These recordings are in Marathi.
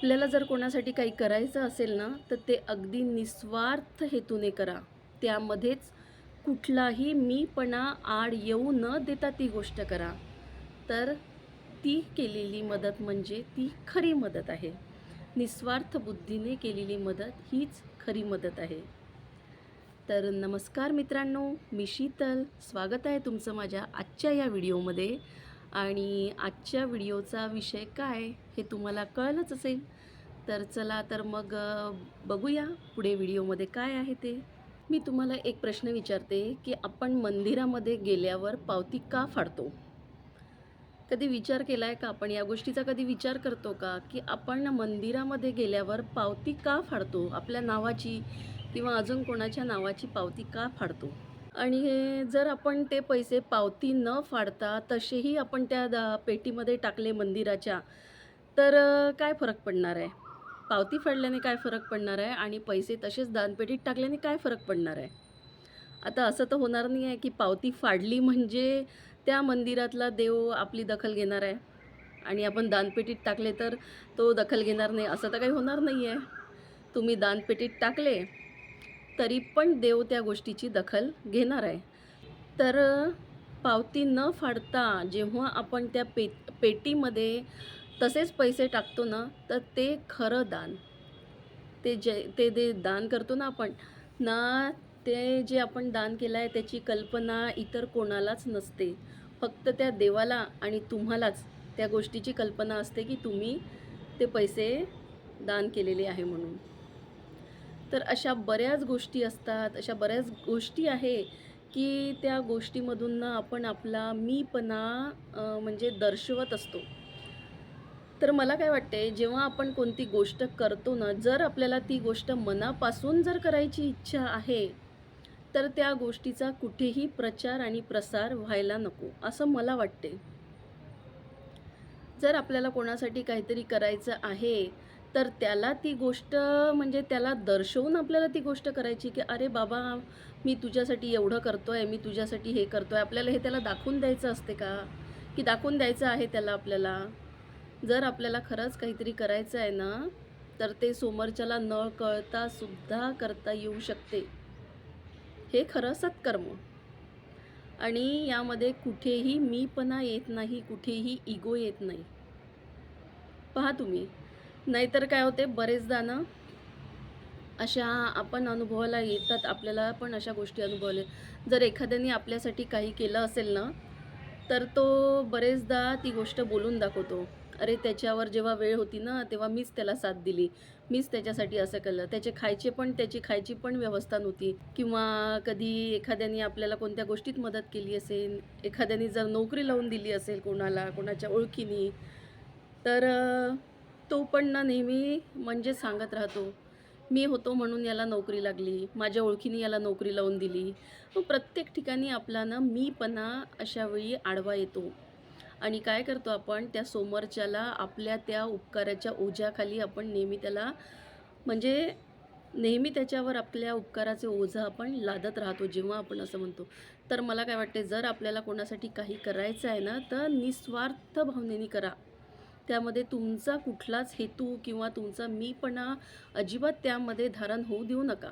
आपल्याला जर कोणासाठी काही करायचं असेल ना तर ते अगदी निस्वार्थ हेतूने करा. त्यामध्येच कुठलाही मीपणा आड येऊ न देता ती गोष्ट करा. तर ती केलेली मदत म्हणजे ती खरी मदत आहे. निस्वार्थ बुद्धीने केलेली मदत हीच खरी मदत आहे. तर नमस्कार मित्रांनो मी शीतल. स्वागत आहे तुमचं माझ्या आजच्या या व्हिडिओमध्ये. आणि आजच्या व्हिडिओचा विषय काय हे तुम्हाला कळलंच असेल. तर चला तर मग बघूया पुढे व्हिडिओमध्ये काय आहे ते. मी तुम्हाला एक प्रश्न विचारते की आपण मंदिरामध्ये गेल्यावर पावती का फाडतो? कधी विचार केला आहे का आपण? या गोष्टीचा कधी विचार करतो का? की आपण मंदिरामध्ये गेल्यावर पावती का फाडतो? आपल्या नावाची किंवा अजून कोणाच्या नावाची पावती का फाडतो? आणि जर आपण ते पैसे पावती न फाडता तसेही आपण त्या दा पेटीमध्ये टाकले मंदिराच्या तर काय फरक पडणार आहे? पावती फाडल्याने काय फरक पडणार आहे? आणि पैसे तसेच दानपेटीत टाकल्याने काय फरक पडणार आहे? आता असं तर होणार नाही आहे की पावती फाडली म्हणजे त्या मंदिरातला देव आपली दखल घेणार आहे. आणि आपण दानपेटीत टाकले तर तो दखल घेणार नाही. असं तर काही होणार नाही आहे तुम्ही दानपेटीत टाकले तरी पण देव त्या गोष्टीची दखल घेणार आहे. तर पावती न फाडता जेव्हा आपण त्या पे पेटीमध्ये तसेच पैसे टाकतो ना तर ते खरं दान. ते जे ते जे दान करतो ना आपण ना ते जे आपण दान केलं आहे त्याची कल्पना इतर कोणालाच नसते. फक्त त्या देवाला आणि तुम्हालाच त्या गोष्टीची कल्पना असते की तुम्ही ते पैसे दान केलेले आहे म्हणून. तर अशा बऱ्याच गोष्टी असतात अशा बऱ्याच गोष्टी आहे की त्या गोष्टीमधून ना आपण आपला मीपणा म्हणजे दर्शवत असतो. तर मला काय वाटते जेव्हा आपण कोणती गोष्ट करतो ना जर आपल्याला ती गोष्ट मनापासून जर करायची इच्छा आहे तर त्या गोष्टीचा कुठेही प्रचार आणि प्रसार व्हायला नको असं मला वाटते जर आपल्याला कोणासाठी काहीतरी करायचं आहे तर त्याला ती गोष्ट म्हणजे त्याला दर्शवून आपल्याला ती गोष्ट करायची की अरे बाबा मी तुझ्यासाठी एवढं करतो आहे मी तुझ्यासाठी हे करतो आहे आपल्याला हे त्याला दाखवून द्यायचं असते का? की दाखवून द्यायचं आहे त्याला आपल्याला. जर आपल्याला खरंच काहीतरी करायचं आहे ना तर ते समोरच्याला न कळता सुद्धा करता येऊ शकते. हे खरं सत्कर्म. आणि यामध्ये कुठेही मीपणा येत नाही कुठेही इगो येत नाही. पहा तुम्ही. नाहीतर काय होते बरेचदा ना अशा आपण अनुभवाला येतात आपल्याला पण अशा गोष्टी अनुभवले. जर एखाद्याने आपल्यासाठी काही केलं असेल ना तर तो बरेचदा ती गोष्ट बोलून दाखवतो. अरे त्याच्यावर जेव्हा वेळ होती ना तेव्हा मीच त्याला साथ दिली. मीच त्याच्यासाठी असं केलं. त्याचे खायचे पण त्याची खायची पण व्यवस्था नव्हती. किंवा कधी एखाद्याने आपल्याला कोणत्या गोष्टीत मदत केली असेल एखाद्याने जर नोकरी लावून दिली असेल कोणाला कोणाच्या ओळखीने तर तो पण ना नेहमी म्हणजे सांगत राहतो मी होतो म्हणून याला नोकरी लागली माझ्या ओळखीने याला नोकरी लावून दिली. मग प्रत्येक ठिकाणी आपला ना मीपणा अशा वेळी आडवा येतो. आणि काय करतो आपण त्या समोरच्याला आपल्या त्या उपकाराच्या ओझ्याखाली आपण नेहमी त्याला म्हणजे नेहमी त्याच्यावर आपल्या उपकाराचे ओझं आपण लादत राहतो जेव्हा आपण असं म्हणतो. तर मला काय वाटते जर आपल्याला कोणासाठी काही करायचं आहे ना तर निस्वार्थ भावनेने करा. त्यामध्ये तुमचा कुठलाच हेतू किंवा तुमचा मीपणा अजिबात त्यामध्ये धारण होऊ देऊ नका.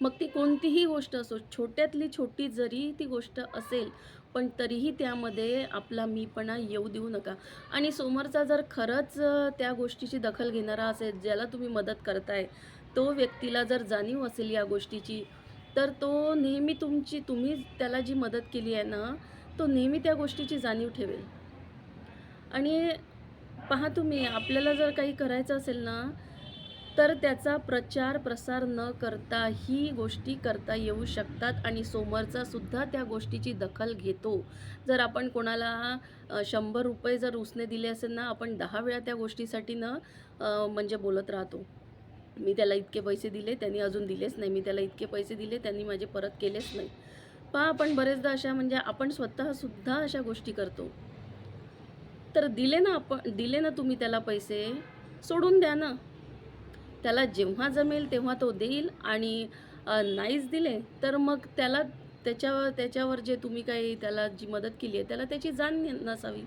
मग ती कोणतीही गोष्ट असो छोट्यातली छोटी जरी ती गोष्ट असेल पण तरीही त्यामध्ये आपला मीपणा येऊ देऊ नका. आणि समोरचा जर खरंच त्या गोष्टीची दखल घेणारा असेल ज्याला तुम्ही मदत करताय तो व्यक्तीला जर जाणीव असेल या गोष्टीची तर तो नेहमी तुमची तुम्ही त्याला जी मदत केली आहे ना तो नेहमी त्या गोष्टीची जाणीव ठेवेल. आणि पहा तुम्ही आपल्याला जर काही करायचं असेल ना तर त्याचा प्रचार प्रसार न करता ही गोष्टी करता येऊ शकतात आणि समोरचा सुद्धा त्या गोष्टीची दखल घेतो. जर आपण कोणाला शंभर रुपये जर उसने दिले असेल ना आपण दहा वेळा त्या गोष्टीसाठी न म्हणजे बोलत राहतो. मी त्याला इतके पैसे दिले त्यांनी अजून दिलेच नाही. मी त्याला इतके पैसे दिले त्यांनी माझे परत केलेच नाही. पहा आपण बरेचदा अशा म्हणजे आपण स्वतःसुद्धा अशा गोष्टी करतो. तर दिले ना आपण दिले ना तुम्ही त्याला पैसे सोडून द्या ना. त्याला जेव्हा जमेल तेव्हा तो देईल आणि नाहीच दिले तर मग त्याला त्याच्यावर त्याच्यावर जे तुम्ही काही त्याला जी मदत केली आहे त्याला त्याची जाण नसावी.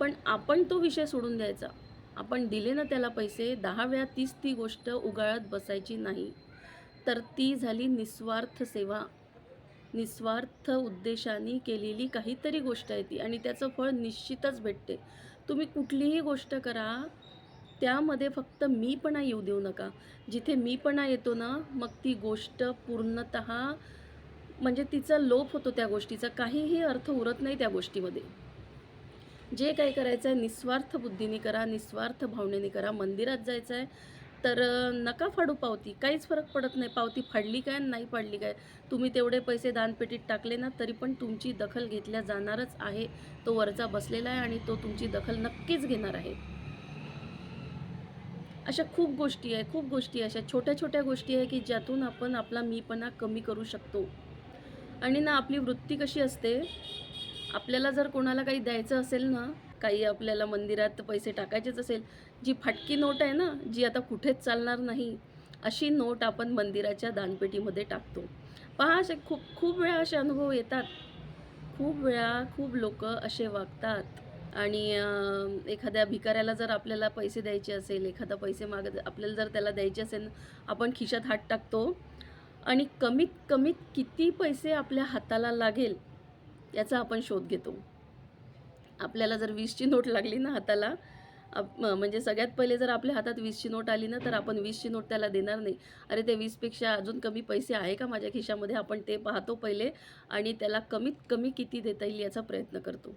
पण आपण तो विषय सोडून द्यायचा. आपण दिले ना त्याला पैसे दहा वेळा तीच ती गोष्ट उगाळत बसायची नाही. तर ती झाली निस्वार्थ सेवा. निस्वार्थ उद्देशाने केलेली काहीतरी गोष्ट आहे ती आणि त्याचं फळ निश्चितच भेटते. तुम्ही कुठलीही गोष्ट करा त्यामध्ये फक्त मीपणा येऊ देऊ नका. जिथे मीपणा येतो ना मग ती गोष्ट पूर्णत म्हणजे तिचा लोप होतो त्या गोष्टीचा. काहीही अर्थ उरत नाही त्या गोष्टीमध्ये. जे काही करायचं आहे निस्वार्थ बुद्धीने करा निस्वार्थ भावनेने करा. मंदिरात जायचं आहे तर नका फाडू पावती. काहीच फरक पडत नाही. पावती फाडली काय आणि नाही फाडली काय? तुम्ही तेवढे पैसे दानपेटीत टाकले ना तरी पण तुमची दखल घेतल्या जाणारच आहे. तो वरचा बसलेला आहे आणि तो तुमची दखल नक्कीच घेणार आहे. अशा खूप गोष्टी आहे खूप गोष्टी अशा छोट्या छोट्या गोष्टी आहे की ज्यातून आपण आपला मीपणा कमी करू शकतो. आणि ना आपली वृत्ती कशी असते? आपल्याला जर कोणाला काही द्यायचं असेल ना काही आपल्याला मंदिरात पैसे टाकायचेच असेल जी फाटकी नोट आहे ना जी आता कुठेच चालणार नाही अशी नोट आपण मंदिराच्या दानपेटीमध्ये टाकतो. पहा असे खूप खूप वेळा असे अनुभव येतात. खूप वेळा खूप लोक असे वागतात. आणि एखाद्या भिकाऱ्याला जर आपल्याला पैसे द्यायचे असेल एखादा पैसे माग आपल्याला जर त्याला द्यायचे असेल आपण खिशात हात टाकतो. आणि कमीत कमीत किती पैसे आपल्या हाताला लागेल याचा आपण शोध घेतो. आपल्याला जर वीसची नोट लागली ना हाताला आप म्हणजे सगळ्यात पहिले जर आपल्या हातात वीसची नोट आली ना तर आपण वीसची नोट त्याला देणार नाही. अरे ते वीसपेक्षा अजून कमी पैसे आहे का माझ्या खिशामध्ये? आपण ते पाहतो पहिले आणि त्याला कमीत कमी किती देता येईल याचा प्रयत्न करतो.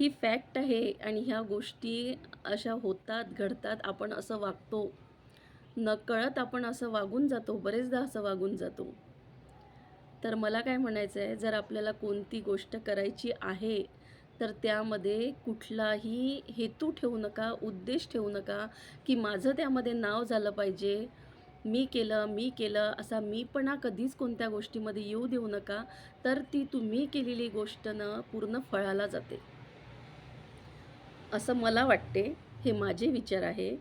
ही फॅक्ट आहे आणि ह्या गोष्टी अशा होतात घडतात आपण असं वागतो. नकळत आपण असं वागून जातो बरेचदा असं वागून जातो. तर मला काय म्हणायचं आहे जर आपल्याला कोणती गोष्ट करायची आहे तर त्यामध्ये कुठलाही हेतू ठेवू नका उद्देश ठेवू नका की माझं त्यामध्ये नाव झालं पाहिजे मी केलं मी केलं असा मीपणा कधीच कोणत्या गोष्टीमध्ये येऊ देऊ नका तर ती तुम्ही केलेली गोष्ट न पूर्ण फळाला जाते. असं मला वाटते हे माझे विचार आहे.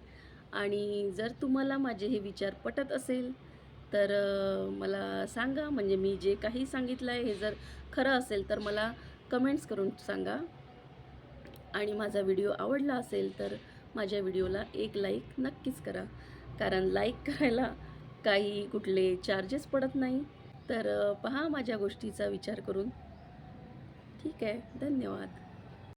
आणि जर तुम्हाला माझे हे विचार पटत असेल तर मला सांगा. म्हणजे मी जे काही सांगितलं आहे हे जर खरं असेल तर मला कमेंट्स करून सांगा. आणि माझा व्हिडिओ आवडला असेल तर माझ्या व्हिडिओला एक लाईक नक्कीच करा. कारण लाईक करायला काही कुठले चार्जेस पडत नाही. तर पहा माझ्या गोष्टीचा विचार करून. ठीक आहे धन्यवाद.